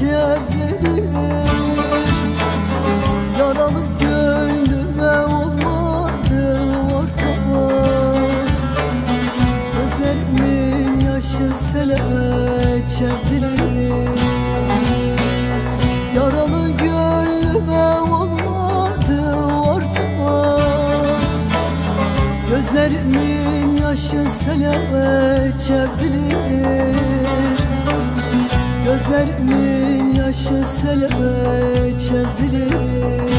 çevrilir Yaralı gönlüme olmadı ortak Gözlerimin yaşı sele çevrilir Yaralı gönlüme olmadı ortak Gözlerimin yaşı sele çevrilir Gözlerimin yaşı sele çevrilir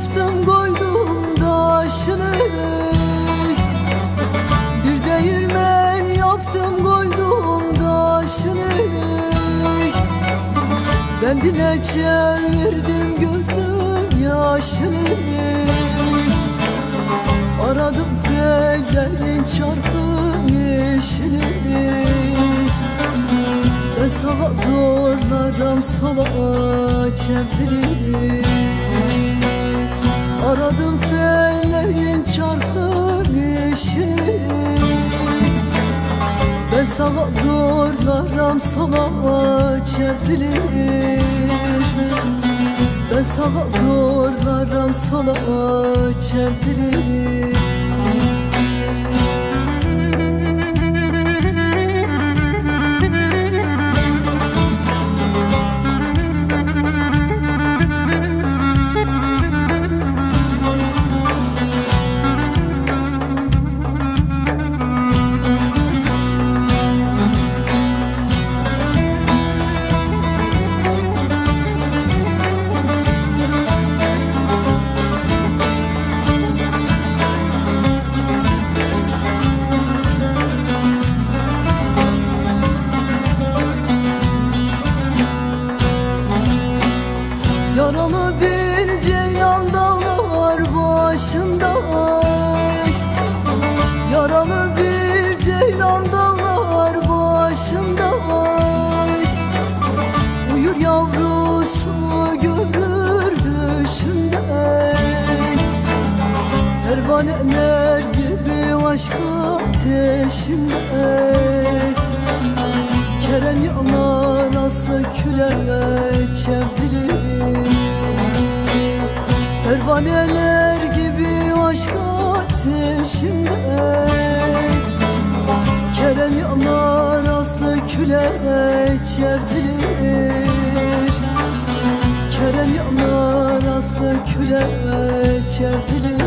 yaptım koydum taşını Bir değirmen yaptım koydum taşını Ben dile çevirdim gözüm yaşını. Aradım fellerin çarpım yeşini. Ben sağa zorlarım sola çevrilir Aradım fellerin çarkı işi Ben sağa zorlarım sola çevrilir. Ben sağa zorlarım sola çevrilir Yaralı bir ceylan dağlar başında. Yaralı bir ceylan dağlar başında. Uyur yavrusu görür düşünde Pervaneler gibi aşk ateşinde. Kerem yanar aslı küle çevrilir Pervaneler gibi aşk ateşinde. Kerem yanar aslı küle çevrilir. Kerem yanar aslı küle çevrilir